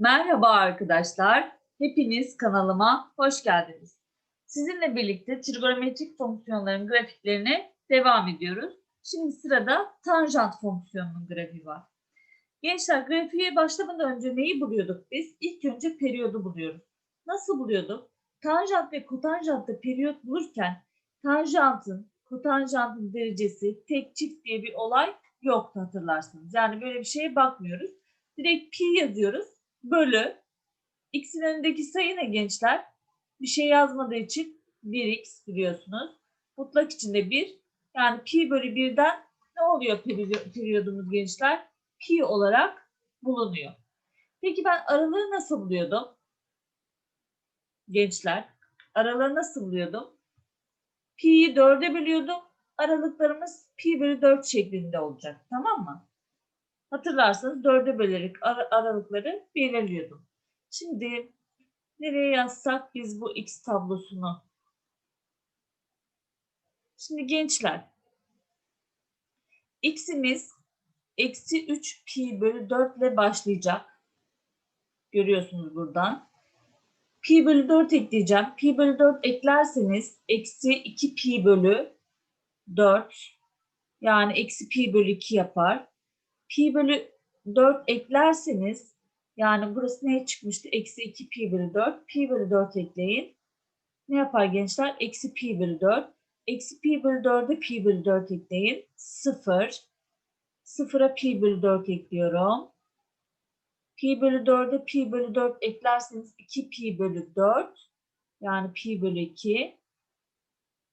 Merhaba arkadaşlar. Hepiniz kanalıma hoş geldiniz. Sizinle birlikte trigonometrik fonksiyonların grafiklerine devam ediyoruz. Şimdi sırada tanjant fonksiyonunun grafiği var. Gençler grafiğe başlamadan önce neyi buluyorduk biz? İlk önce periyodu buluyoruz. Nasıl buluyorduk? Tanjant ve kotanjantta periyot bulurken tanjantın, kotanjantın derecesi tek çift diye bir olay yoktu hatırlarsınız. Yani böyle bir şeye bakmıyoruz. Direkt pi yazıyoruz bölü x'in önündeki sayı ne gençler? Bir şey yazmadığı için 1x biliyorsunuz. Mutlak içinde 1. Yani pi bölü 1'den ne oluyor periyo- periyodumuz gençler? Pi olarak bulunuyor. Peki ben aralığı nasıl buluyordum? Gençler, aralığı nasıl buluyordum? Pi'yi 4'e bölüyordum. Aralıklarımız pi bölü 4 şeklinde olacak. Tamam mı? Hatırlarsanız 4'e bölerek ara- aralıkları belirliyordum. Şimdi nereye yazsak biz bu x tablosunu? Şimdi gençler, x'imiz eksi 3 pi bölü 4 ile başlayacak. Görüyorsunuz buradan. Pi bölü 4 ekleyeceğim. Pi bölü 4 eklerseniz eksi 2 pi bölü 4 yani eksi pi bölü 2 yapar. Pi bölü 4 eklerseniz yani burası neye çıkmıştı? Eksi 2 pi bölü 4. Pi bölü 4 ekleyin. Ne yapar gençler? Eksi pi bölü 4. Eksi pi bölü 4'e pi bölü 4 ekleyin. 0. 0'a pi bölü 4 ekliyorum. Pi bölü 4'e pi bölü 4 eklerseniz 2 pi bölü 4. Yani pi bölü 2.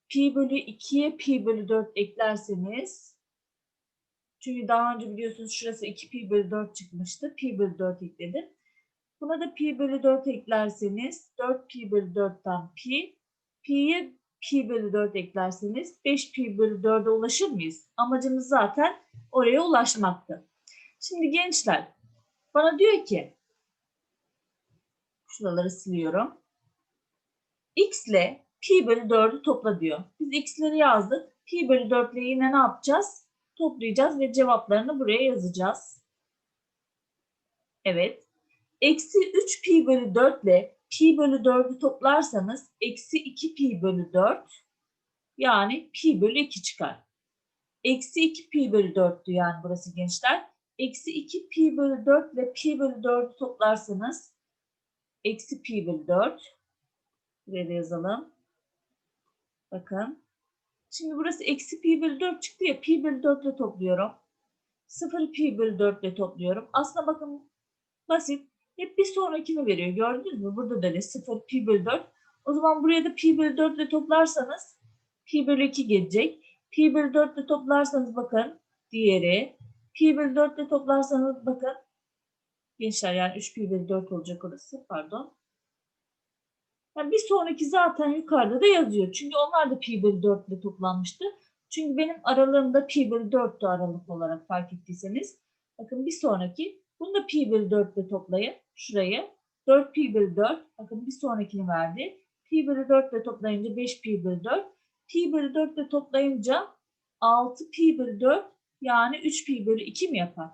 Pi bölü 2'ye pi bölü 4 eklerseniz çünkü daha önce biliyorsunuz şurası 2 pi bölü 4 çıkmıştı. Pi bölü 4 ekledim. Buna da pi bölü 4 eklerseniz 4 pi bölü 4'ten pi. Pi'ye pi bölü 4 eklerseniz 5 pi bölü 4'e ulaşır mıyız? Amacımız zaten oraya ulaşmaktı. Şimdi gençler bana diyor ki şuraları siliyorum. X ile pi bölü 4'ü topla diyor. Biz x'leri yazdık. Pi bölü 4 ile yine ne yapacağız? Toplayacağız ve cevaplarını buraya yazacağız. Evet. Eksi 3 pi bölü 4 ile pi bölü 4'ü toplarsanız eksi 2 pi bölü 4 yani pi bölü 2 çıkar. Eksi 2 pi bölü 4'tü yani burası gençler. Eksi 2 pi bölü 4 ile pi bölü 4'ü toplarsanız eksi pi bölü 4 buraya yazalım. Bakın Şimdi burası eksi pi bölü 4 çıktı ya pi bölü 4 ile topluyorum. 0 pi bölü 4 ile topluyorum. Aslında bakın basit. Hep bir sonrakini veriyor. Gördünüz mü? Burada da ne? 0 pi bölü 4. O zaman buraya da pi bölü 4 ile toplarsanız pi bölü 2 gelecek. Pi bölü 4 ile toplarsanız bakın diğeri. Pi bölü 4 ile toplarsanız bakın gençler yani 3 pi bölü 4 olacak orası. Pardon. Yani bir sonraki zaten yukarıda da yazıyor. Çünkü onlar da pi bölü 4 ile toplanmıştı. Çünkü benim aralığımda pi bölü 4'tü aralık olarak fark ettiyseniz. Bakın bir sonraki. Bunu da pi bölü 4 ile toplayın. Şurayı. 4 pi bölü 4. Bakın bir sonrakini verdi. Pi bölü 4 ile toplayınca 5 pi bölü 4. Pi bölü 4 ile toplayınca 6 pi bölü 4 yani 3 pi bölü 2 mi yapar?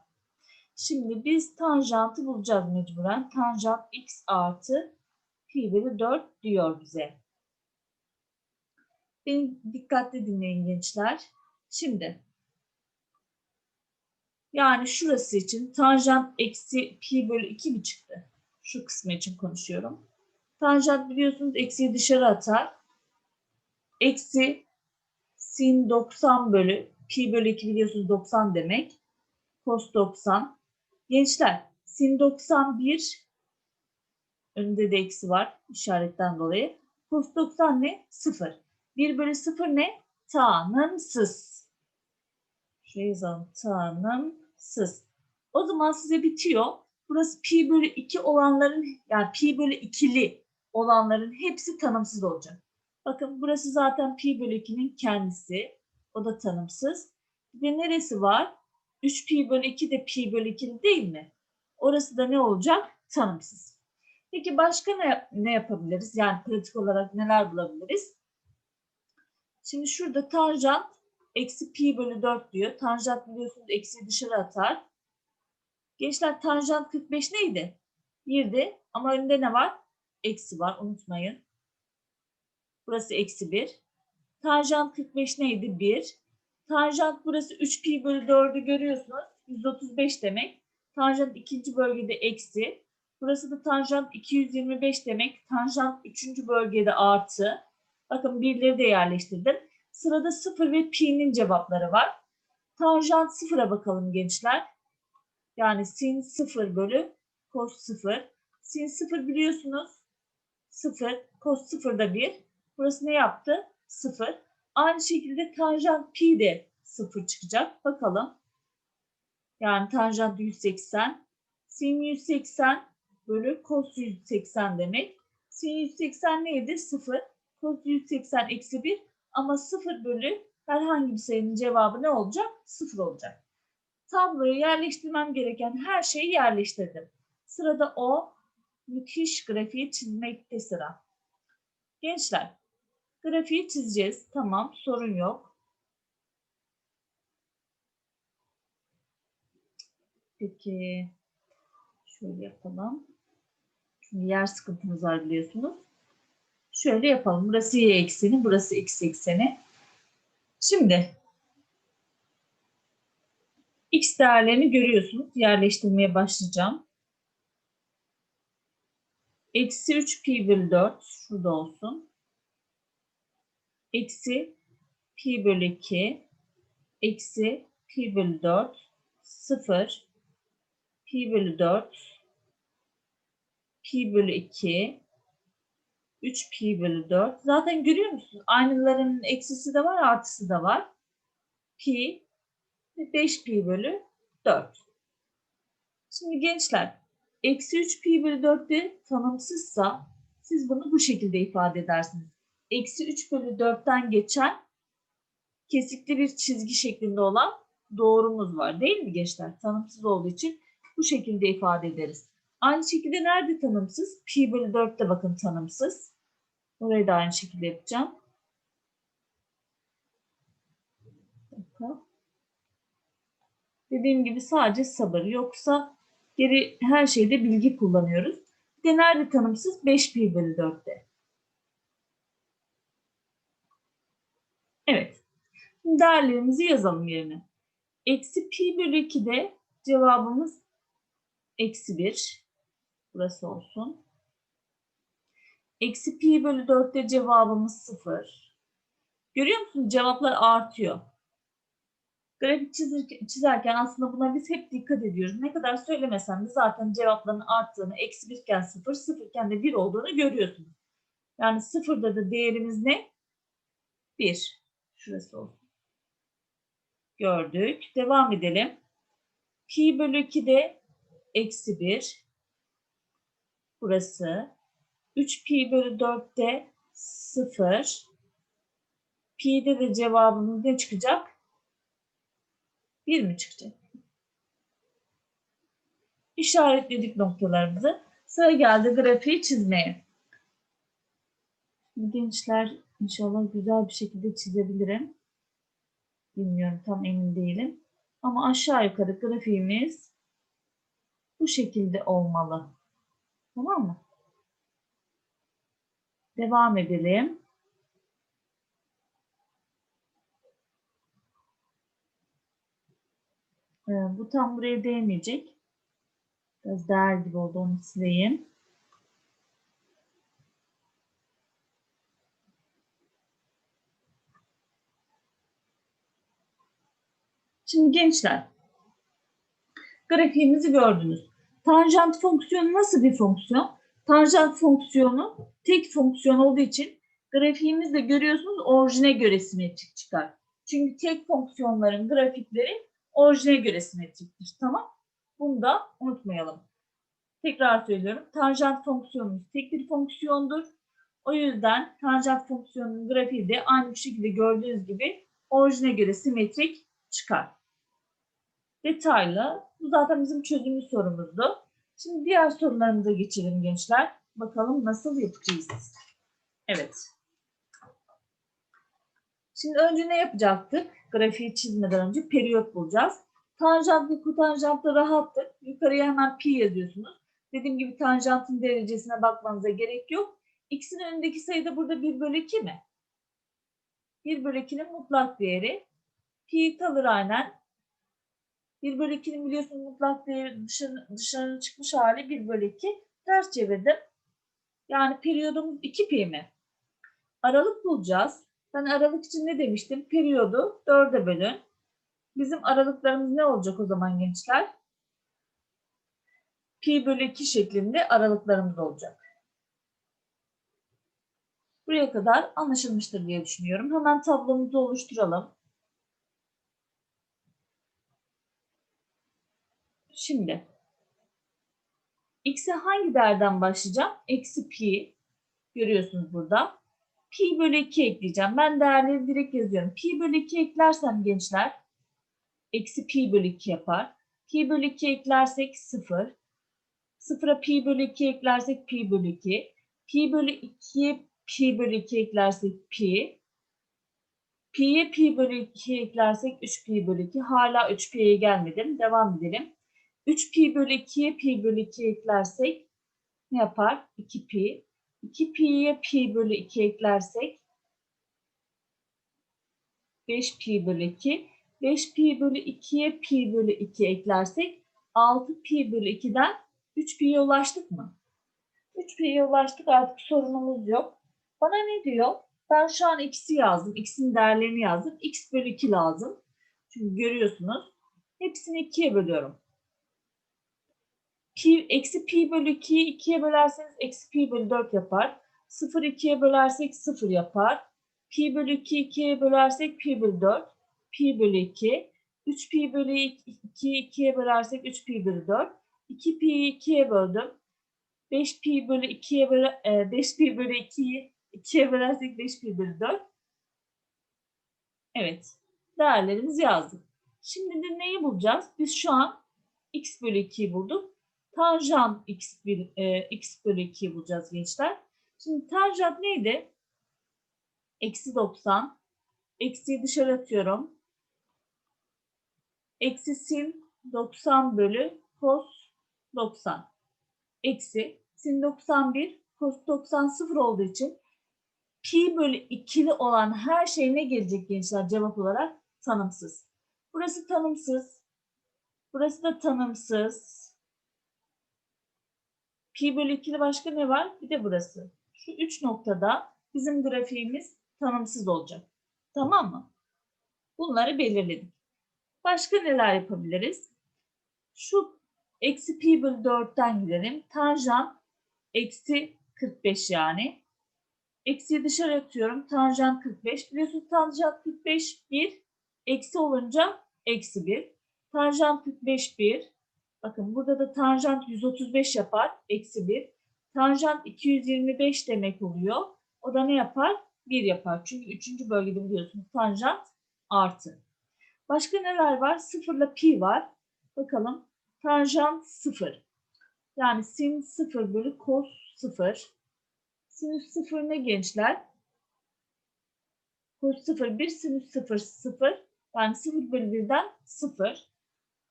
Şimdi biz tanjantı bulacağız mecburen. Tanjant x artı pi bölü 4 diyor bize. Beni dikkatli dinleyin gençler. Şimdi yani şurası için tanjant eksi pi bölü 2 mi çıktı? Şu kısmı için konuşuyorum. Tanjant biliyorsunuz eksiyi dışarı atar. Eksi sin 90 bölü pi bölü 2 biliyorsunuz 90 demek. Cos 90. Gençler sin 91 Önünde de eksi var işaretten dolayı. Cos 90 ne? 0. 1 bölü 0 ne? Tanımsız. Şuraya yazalım. Tanımsız. O zaman size bitiyor. Burası pi bölü 2 olanların yani pi bölü 2'li olanların hepsi tanımsız olacak. Bakın burası zaten pi bölü 2'nin kendisi. O da tanımsız. Bir de neresi var? 3 pi bölü 2 de pi bölü 2'li değil mi? Orası da ne olacak? Tanımsız. Peki başka ne, ne yapabiliriz? Yani pratik olarak neler bulabiliriz? Şimdi şurada tanjant eksi pi bölü 4 diyor. Tanjant biliyorsunuz eksi dışarı atar. Gençler tanjant 45 neydi? 1'di ama önünde ne var? Eksi var unutmayın. Burası eksi 1. Tanjant 45 neydi? 1. Tanjant burası 3 pi bölü 4'ü görüyorsunuz. 135 demek. Tanjant ikinci bölgede eksi. Burası da tanjant 225 demek. Tanjant üçüncü bölgede artı. Bakın birleri de yerleştirdim. Sırada 0 ve pi'nin cevapları var. Tanjant 0'a bakalım gençler. Yani sin 0 bölü cos 0. Sin 0 biliyorsunuz. 0. Cos 0 da 1. Burası ne yaptı? 0. Aynı şekilde tanjant pi de 0 çıkacak. Bakalım. Yani tanjant 180. Sin 180 bölü cos 180 demek. Sin 180 neydi? 0. Cos 180 eksi 1. Ama 0 bölü herhangi bir sayının cevabı ne olacak? 0 olacak. Tabloya yerleştirmem gereken her şeyi yerleştirdim. Sırada o müthiş grafiği çizmekte sıra. Gençler, grafiği çizeceğiz. Tamam, sorun yok. Peki, şöyle yapalım. Yer sıkıntımız var biliyorsunuz. Şöyle yapalım. Burası y ekseni, burası x ekseni. Şimdi x değerlerini görüyorsunuz. Yerleştirmeye başlayacağım. Eksi 3 pi bölü 4 şurada olsun. Eksi pi bölü 2 eksi pi bölü 4 0 pi bölü 4 pi bölü 2 3 pi bölü 4. Zaten görüyor musunuz? Aynıların eksisi de var, artısı da var. Pi ve 5 pi bölü 4. Şimdi gençler, eksi 3 pi bölü 4 de tanımsızsa siz bunu bu şekilde ifade edersiniz. Eksi 3 bölü 4'ten geçen kesikli bir çizgi şeklinde olan doğrumuz var değil mi gençler? Tanımsız olduğu için bu şekilde ifade ederiz. Aynı şekilde nerede tanımsız? Pi bölü 4 de bakın tanımsız. Orayı da aynı şekilde yapacağım. Dediğim gibi sadece sabır. Yoksa geri her şeyde bilgi kullanıyoruz. Bir de nerede tanımsız? 5 pi bölü 4'te. Evet. Değerlerimizi yazalım yerine. Eksi pi bölü 2'de cevabımız eksi 1. Burası olsun. Eksi pi bölü 4'te cevabımız 0. Görüyor musunuz? Cevaplar artıyor. Grafik çizirken, çizerken aslında buna biz hep dikkat ediyoruz. Ne kadar söylemesem de zaten cevapların arttığını, eksi 1 iken 0, 0 iken de 1 olduğunu görüyorsunuz. Yani 0'da da değerimiz ne? 1. Şurası olsun. Gördük. Devam edelim. Pi bölü 2 de eksi 1. Burası. 3 pi bölü 4'te 0. Pi'de de cevabımız ne çıkacak? 1 mi çıkacak? İşaretledik noktalarımızı. Sıra geldi grafiği çizmeye. Gençler inşallah güzel bir şekilde çizebilirim. Bilmiyorum tam emin değilim. Ama aşağı yukarı grafiğimiz bu şekilde olmalı. Tamam mı? Devam edelim. Ee, bu tam buraya değmeyecek. Biraz değer gibi oldu onu sileyim. Şimdi gençler, grafiğimizi gördünüz. Tanjant fonksiyonu nasıl bir fonksiyon? Tanjant fonksiyonu tek fonksiyon olduğu için grafiğimizde görüyorsunuz orijine göre simetrik çıkar. Çünkü tek fonksiyonların grafikleri orijine göre simetriktir. Tamam. Bunu da unutmayalım. Tekrar söylüyorum. Tanjant fonksiyonumuz tek bir fonksiyondur. O yüzden tanjant fonksiyonunun grafiği de aynı şekilde gördüğünüz gibi orijine göre simetrik çıkar. Detaylı. Bu zaten bizim çözümlü sorumuzdu. Şimdi diğer sorularımıza geçelim gençler. Bakalım nasıl yapacağız. Evet. Şimdi önce ne yapacaktık? Grafiği çizmeden önce periyot bulacağız. Tanjant ve kotanjantta rahattık. Yukarıya hemen pi yazıyorsunuz. Dediğim gibi tanjantın derecesine bakmanıza gerek yok. X'in önündeki sayı da burada 1 bölü 2 mi? 1 bölü 2'nin mutlak değeri. Pi kalır aynen. 1 bölü 2'nin biliyorsunuz mutlak değeri dışarı, dışarı çıkmış hali 1 bölü 2. Ters çevirdim. Yani periyodumuz 2 pi mi? Aralık bulacağız. Ben aralık için ne demiştim? Periyodu 4'e bölün. Bizim aralıklarımız ne olacak o zaman gençler? Pi bölü 2 şeklinde aralıklarımız olacak. Buraya kadar anlaşılmıştır diye düşünüyorum. Hemen tablomuzu oluşturalım. Şimdi x'e hangi değerden başlayacağım? Eksi pi. Görüyorsunuz burada. Pi bölü 2 ekleyeceğim. Ben değerleri direkt yazıyorum. Pi bölü 2 eklersem gençler eksi pi bölü 2 yapar. Pi bölü 2 eklersek 0. 0'a pi bölü 2 eklersek pi bölü 2. Pi bölü 2'ye pi bölü 2 eklersek pi. Pi'ye pi bölü 2 eklersek 3 pi bölü 2. Hala 3 pi'ye gelmedim. Devam edelim. 3 pi bölü 2'ye pi bölü 2 eklersek ne yapar? 2 pi. 2 pi'ye pi bölü 2 eklersek 5 pi bölü 2. 5 pi bölü 2'ye pi bölü 2 eklersek 6 pi bölü 2'den 3 pi'ye ulaştık mı? 3 pi'ye ulaştık artık sorunumuz yok. Bana ne diyor? Ben şu an x'i yazdım. x'in değerlerini yazdım. x bölü 2 lazım. Çünkü görüyorsunuz. Hepsini 2'ye bölüyorum. Pi, eksi pi bölü 2'yi 2'ye bölerseniz eksi pi bölü 4 yapar. 0 2'ye bölersek 0 yapar. Pi bölü 2 2'ye bölersek pi bölü 4. Pi bölü 2. 3 pi bölü 2'yi 2'ye bölersek 3 pi bölü 4. 2 pi'yi 2'ye böldüm. 5 pi bölü 2'ye böle, 5 pi bölü 2'yi 2'ye bölersek 5 pi bölü 4. Evet. Değerlerimizi yazdık. Şimdi de neyi bulacağız? Biz şu an x bölü 2'yi bulduk. Tanjant x, bir, e, x bölü 2'yi bulacağız gençler. Şimdi tanjant neydi? Eksi 90. Eksiyi dışarı atıyorum. Eksi sin 90 bölü cos 90. Eksi sin 91 cos 90 sıfır olduğu için pi bölü 2'li olan her şey ne gelecek gençler cevap olarak? Tanımsız. Burası tanımsız. Burası da tanımsız. Pi bölü 2'li başka ne var? Bir de burası. Şu üç noktada bizim grafiğimiz tanımsız olacak. Tamam mı? Bunları belirledik. Başka neler yapabiliriz? Şu eksi pi bölü 4'ten gidelim. Tanjant eksi 45 yani. Eksiyi dışarı atıyorum. Tanjant 45. Biliyorsunuz tanjant 45 1. Eksi olunca eksi 1. Tanjant 45 1. Bakın burada da tanjant 135 yapar. Eksi 1. Tanjant 225 demek oluyor. O da ne yapar? 1 yapar. Çünkü 3. bölgede biliyorsunuz tanjant artı. Başka neler var? 0 ile pi var. Bakalım. Tanjant 0. Yani sin 0 bölü cos 0. Sinüs 0 ne gençler? Cos 0 1, sinüs 0 0. Yani 0 bölü 1'den 0.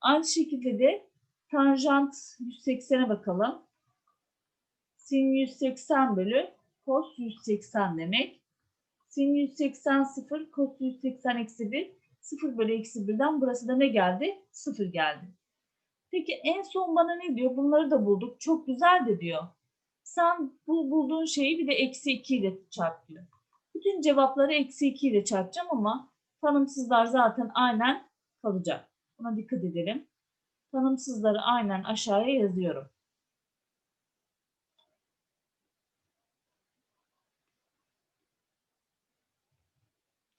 Aynı şekilde de tanjant 180'e bakalım. Sin 180 bölü cos 180 demek. Sin 180 0, cos 180 eksi 1. 0 bölü eksi 1'den burası da ne geldi? 0 geldi. Peki en son bana ne diyor? Bunları da bulduk. Çok güzel de diyor. Sen bu bulduğun şeyi bir de eksi 2 ile çarp diyor. Bütün cevapları eksi 2 ile çarpacağım ama tanımsızlar zaten aynen kalacak. Buna dikkat edelim. Tanımsızları aynen aşağıya yazıyorum.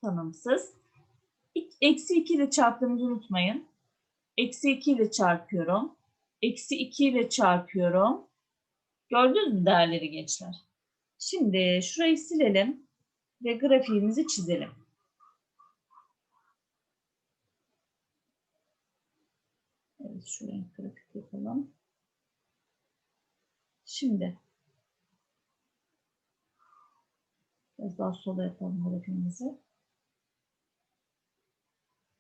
Tanımsız. Eksi 2 ile çarptığımızı unutmayın. Eksi 2 ile çarpıyorum. Eksi 2 ile çarpıyorum. Gördünüz mü değerleri gençler? Şimdi şurayı silelim ve grafiğimizi çizelim. Evet şuraya grafik yapalım. Şimdi biraz daha sola yapalım grafiğimizi.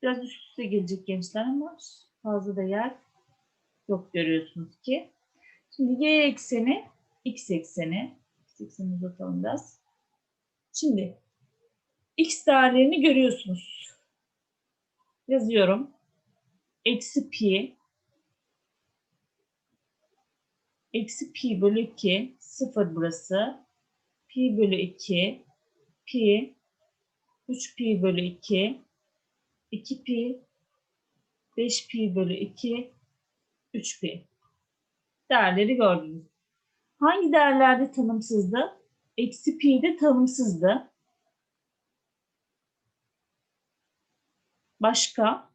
Biraz üst üste gelecek gençler ama fazla da yer yok görüyorsunuz ki. Şimdi y ekseni, x ekseni. X ekseni uzatalım biraz. Şimdi x değerlerini görüyorsunuz. Yazıyorum. Eksi pi eksi pi bölü 2 sıfır burası. Pi bölü 2 pi 3 pi bölü 2 2 pi 5 pi bölü 2 3 pi. Değerleri gördünüz. Hangi değerlerde tanımsızdı? Eksi pi de tanımsızdı. Başka?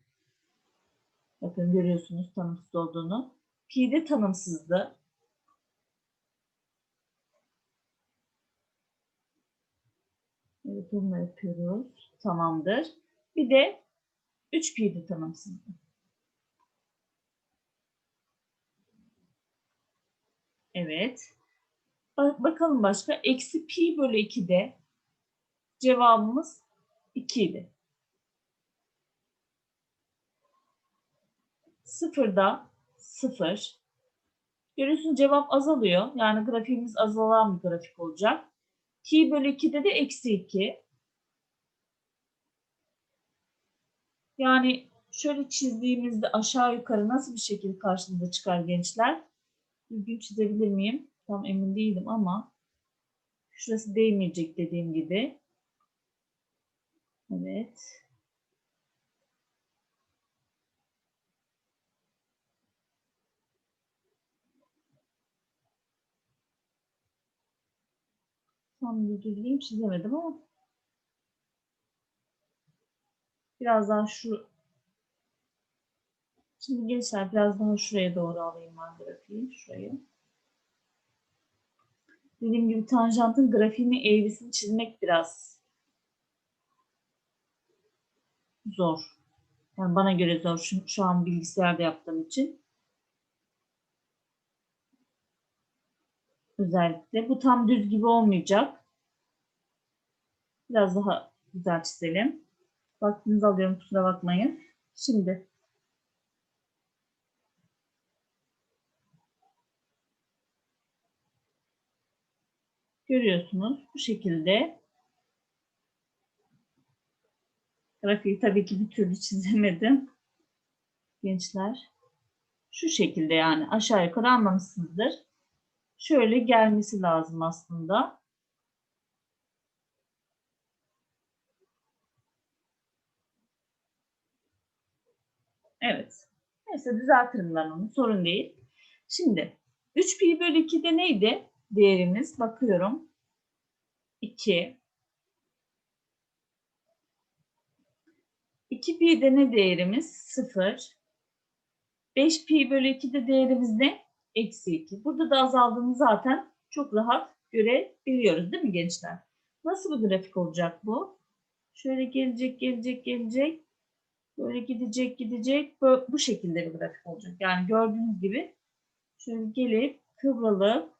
Bakın görüyorsunuz tanımsız olduğunu. Pi de tanımsızdı. Evet bunu yapıyoruz. Tamamdır. Bir de 3 pi de tanımsızdı. Evet. Ba- Bakalım başka. Eksi pi bölü 2'de cevabımız 2 idi. Sıfırda 0. Görüyorsunuz cevap azalıyor. Yani grafiğimiz azalan bir grafik olacak. Pi bölü 2'de de eksi 2. Yani şöyle çizdiğimizde aşağı yukarı nasıl bir şekil karşımıza çıkar gençler? Düzgün çizebilir miyim? Tam emin değilim ama şurası değmeyecek dediğim gibi. Evet. Tam bir çizemedim ama biraz daha şu Şimdi gençler biraz daha şuraya doğru alayım ben grafiği. Şurayı. Dediğim gibi tanjantın grafiğini eğrisini çizmek biraz zor. Yani bana göre zor. Şu, şu an bilgisayarda yaptığım için. Özellikle. Bu tam düz gibi olmayacak. Biraz daha güzel çizelim. Vaktinizi alıyorum kusura bakmayın. Şimdi görüyorsunuz bu şekilde. Grafiği tabii ki bir türlü çizemedim. Gençler. Şu şekilde yani aşağı yukarı anlamışsınızdır. Şöyle gelmesi lazım aslında. Evet. Neyse düzeltirim ben onu. Sorun değil. Şimdi 3 pi bölü 2'de neydi? Değerimiz bakıyorum. 2. 2 pi'de ne değerimiz? 0. 5 pi bölü 2'de değerimiz ne? Eksi 2. Burada da azaldığını zaten çok rahat görebiliyoruz değil mi gençler? Nasıl bir grafik olacak bu? Şöyle gelecek, gelecek, gelecek. Böyle gidecek, gidecek. Böyle, bu şekilde bir grafik olacak. Yani gördüğünüz gibi şöyle gelip kıvrılıp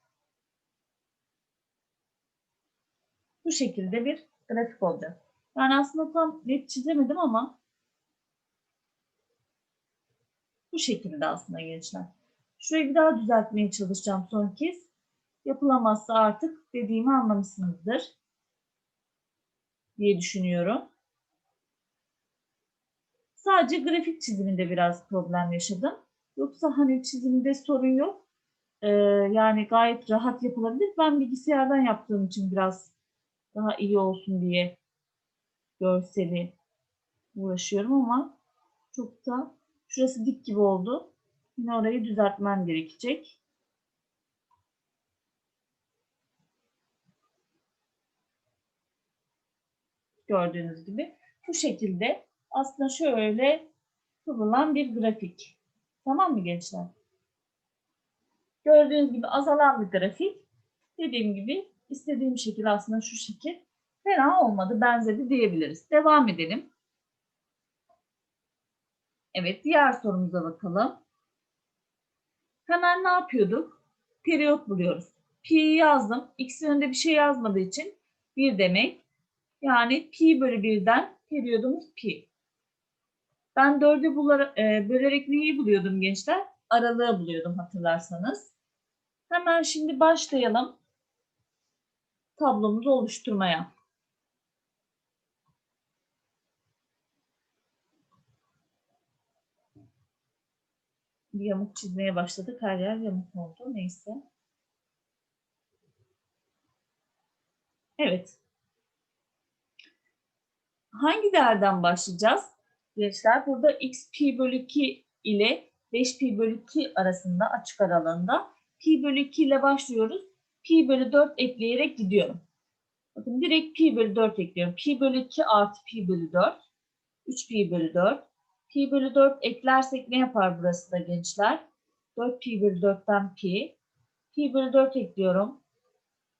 bu şekilde bir grafik olacak. Yani aslında tam net çizemedim ama bu şekilde aslında gençler. Şurayı bir daha düzeltmeye çalışacağım son kez. Yapılamazsa artık dediğimi anlamışsınızdır diye düşünüyorum. Sadece grafik çiziminde biraz problem yaşadım. Yoksa hani çizimde sorun yok. Ee, yani gayet rahat yapılabilir. Ben bilgisayardan yaptığım için biraz daha iyi olsun diye görseli uğraşıyorum ama çok da şurası dik gibi oldu. Yine orayı düzeltmem gerekecek. Gördüğünüz gibi bu şekilde aslında şöyle kıvrılan bir grafik. Tamam mı gençler? Gördüğünüz gibi azalan bir grafik. Dediğim gibi istediğim şekil aslında şu şekil. Fena olmadı, benzedi diyebiliriz. Devam edelim. Evet, diğer sorumuza bakalım. Hemen ne yapıyorduk? Periyot buluyoruz. Pi'yi yazdım. X'in önünde bir şey yazmadığı için 1 demek. Yani pi bölü 1'den periyodumuz pi. Ben 4'ü bularak, e, bölerek neyi buluyordum gençler? Aralığı buluyordum hatırlarsanız. Hemen şimdi başlayalım tablomuzu oluşturmaya. Yamuk çizmeye başladık. Her yer yamuk oldu. Neyse. Evet. Hangi değerden başlayacağız? Gençler burada x pi bölü 2 ile 5 pi bölü 2 arasında açık aralığında pi bölü 2 ile başlıyoruz. Pi bölü 4 ekleyerek gidiyorum. Bakın direkt pi bölü 4 ekliyorum. Pi bölü 2 artı pi bölü 4. 3 pi bölü 4. Pi bölü 4 eklersek ne yapar burası da gençler? 4 pi bölü 4'ten pi. Pi bölü 4 ekliyorum.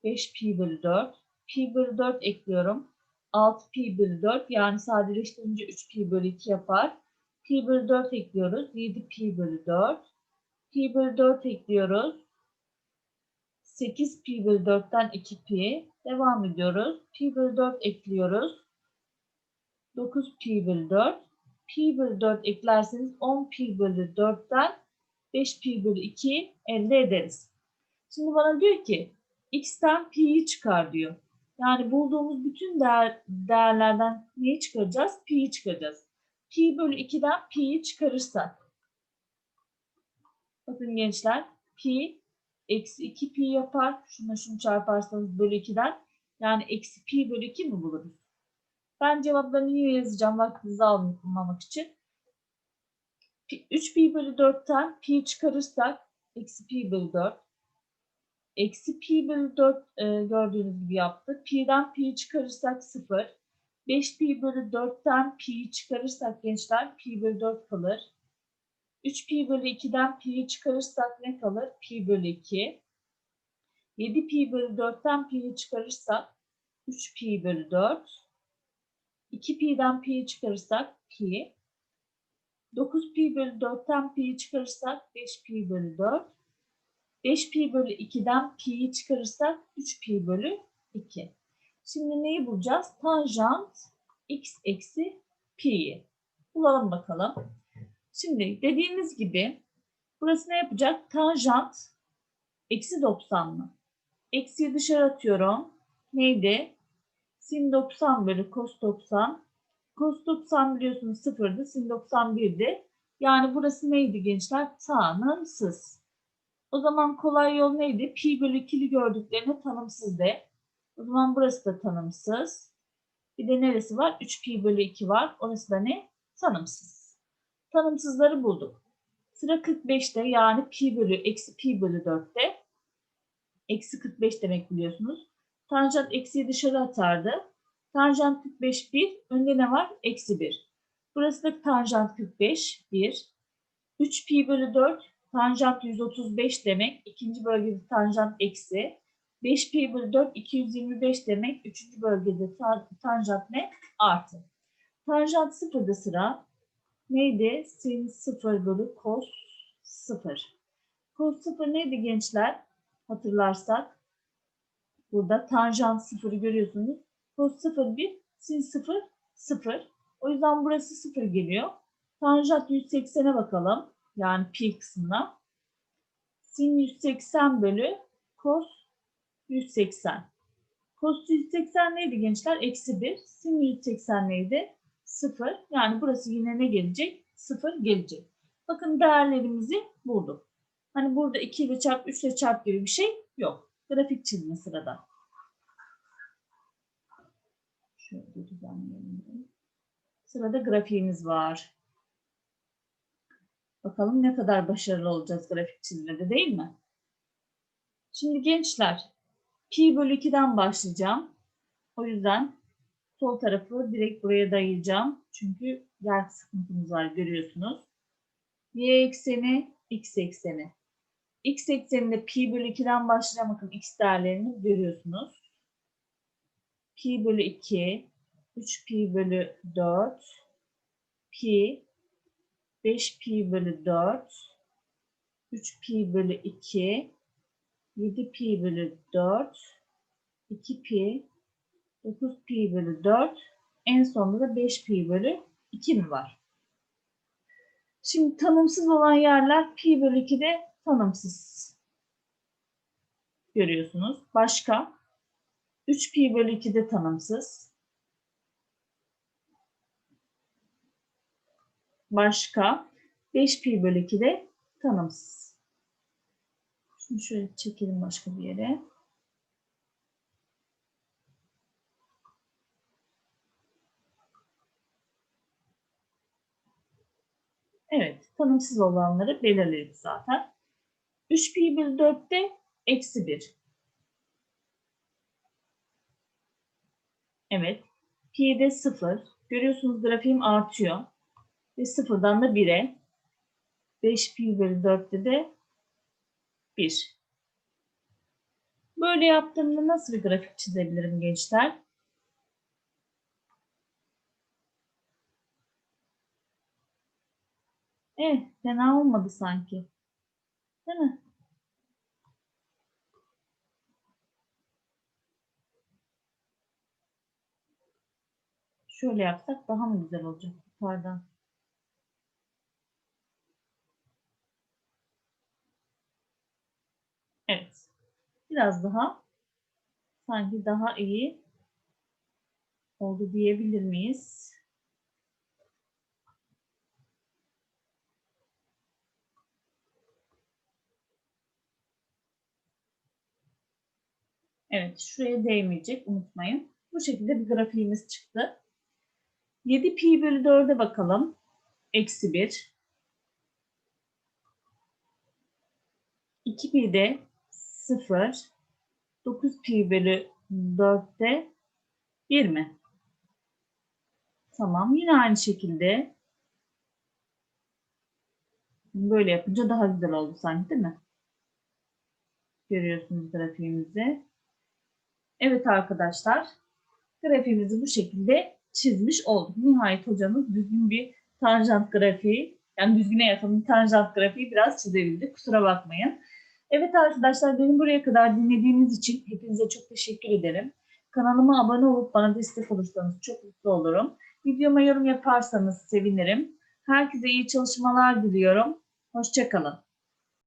5 pi bölü 4. Pi bölü 4 ekliyorum. 6 pi bölü 4 yani sadeleştirince 3 pi bölü 2 yapar. Pi bölü 4 ekliyoruz. 7 pi bölü 4. Pi bölü 4 ekliyoruz. 8 pi bölü 4'ten 2 pi. Devam ediyoruz. Pi bölü 4 ekliyoruz. 9 pi bölü 4. Pi bölü 4 eklerseniz 10 pi bölü 4'ten 5 pi bölü 2 elde ederiz. Şimdi bana diyor ki x'ten pi'yi çıkar diyor. Yani bulduğumuz bütün değer, değerlerden neyi çıkaracağız? Pi'yi çıkaracağız. Pi bölü 2'den pi'yi çıkarırsak. Bakın gençler pi eksi 2 pi yapar. Şuna şunu çarparsanız bölü 2'den. Yani eksi pi bölü 2 mi buluruz? Ben cevaplarını niye yazacağım vaktinizi almamak için. 3 pi bölü 4'ten pi çıkarırsak eksi pi bölü 4. Eksi pi bölü 4 e, gördüğünüz gibi yaptık. Pi'den pi çıkarırsak 0. 5 pi bölü 4'ten pi çıkarırsak gençler pi bölü 4 kalır. 3 pi bölü 2'den pi'yi çıkarırsak ne kalır? Pi bölü 2. 7 pi bölü 4'ten pi'yi çıkarırsak 3 pi bölü 4. 2 pi'den pi'yi çıkarırsak pi. 9 pi bölü 4'ten pi'yi çıkarırsak 5 pi bölü 4. 5 pi bölü 2'den pi'yi çıkarırsak 3 pi bölü 2. Şimdi neyi bulacağız? Tanjant x eksi pi'yi. Bulalım bakalım. Şimdi dediğimiz gibi burası ne yapacak? Tanjant eksi 90 mı? Eksiyi dışarı atıyorum. Neydi? Sin 90 bölü cos 90. Cos 90 biliyorsunuz sıfırdı. Sin 91'di. Yani burası neydi gençler? Tanımsız. O zaman kolay yol neydi? Pi bölü 2'li gördüklerine tanımsız de. O zaman burası da tanımsız. Bir de neresi var? 3 pi bölü 2 var. Orası da ne? Tanımsız. Tanımsızları bulduk. Sıra 45'te yani pi bölü eksi pi bölü 4'te. Eksi 45 demek biliyorsunuz. Tanjant eksiyi dışarı atardı. Tanjant 45 1. Önde ne var? Eksi 1. Burası da tanjant 45 1. 3 pi bölü 4 tanjant 135 demek. İkinci bölgede tanjant eksi. 5 pi bölü 4 225 demek. Üçüncü bölgede ta tanjant ne? Artı. Tanjant sıfırda sıra neydi? Sin 0 bölü cos 0. Cos 0 neydi gençler? Hatırlarsak. Burada tanjant 0'ı görüyorsunuz. Cos 0 1, sin 0 0. O yüzden burası 0 geliyor. Tanjant 180'e bakalım. Yani pi kısmına. Sin 180 bölü cos 180. Cos 180 neydi gençler? Eksi 1. Sin 180 neydi? 0. Yani burası yine ne gelecek? 0 gelecek. Bakın değerlerimizi bulduk. Hani burada 2 ile çarp, 3 ile çarp gibi bir şey yok. Grafik çizme sırada. Şöyle düzenleyelim. Sırada grafiğimiz var. Bakalım ne kadar başarılı olacağız grafik çizmede değil mi? Şimdi gençler pi bölü 2'den başlayacağım. O yüzden sol tarafı direkt buraya dayayacağım. Çünkü yer sıkıntımız var görüyorsunuz. Y ekseni, x ekseni. X ekseninde pi bölü 2'den başlayacağım. Bakın x değerlerini görüyorsunuz. Pi bölü 2, 3 pi bölü 4, pi, 5 pi bölü 4, 3 pi bölü 2, 7 pi bölü 4, 2 pi, 9 pi bölü 4, en sonunda da 5 pi bölü 2 mi var? Şimdi tanımsız olan yerler pi bölü 2'de tanımsız. Görüyorsunuz. Başka? 3 pi bölü 2 de tanımsız. Başka? 5 pi bölü 2 de tanımsız. Şunu şöyle çekelim başka bir yere. Evet, tanımsız olanları belirledik zaten. 3 pi bölü 4 de eksi 1. Evet, pi de 0. Görüyorsunuz grafiğim artıyor. Ve 0'dan da 1'e. 5 pi bölü 4'te de 1. Böyle yaptığımda nasıl bir grafik çizebilirim gençler? Eh, fena olmadı sanki. Değil mi? Şöyle yapsak daha mı güzel olacak yukarıdan? Evet. Biraz daha sanki daha iyi oldu diyebilir miyiz? Evet, şuraya değmeyecek unutmayın. Bu şekilde bir grafiğimiz çıktı. 7 pi bölü 4'e bakalım. Eksi 1. 2 pi de 0. 9 pi bölü 4'te 20. Tamam. Yine aynı şekilde böyle yapınca daha güzel oldu sanki değil mi? Görüyorsunuz grafiğimizi. Evet arkadaşlar, grafiğimizi bu şekilde çizmiş olduk. Nihayet hocamız düzgün bir tanjant grafiği, yani düzgüne yakın bir tanjant grafiği biraz çizebildi. Kusura bakmayın. Evet arkadaşlar, beni buraya kadar dinlediğiniz için hepinize çok teşekkür ederim. Kanalıma abone olup bana destek olursanız çok mutlu olurum. Videoma yorum yaparsanız sevinirim. Herkese iyi çalışmalar diliyorum. Hoşçakalın.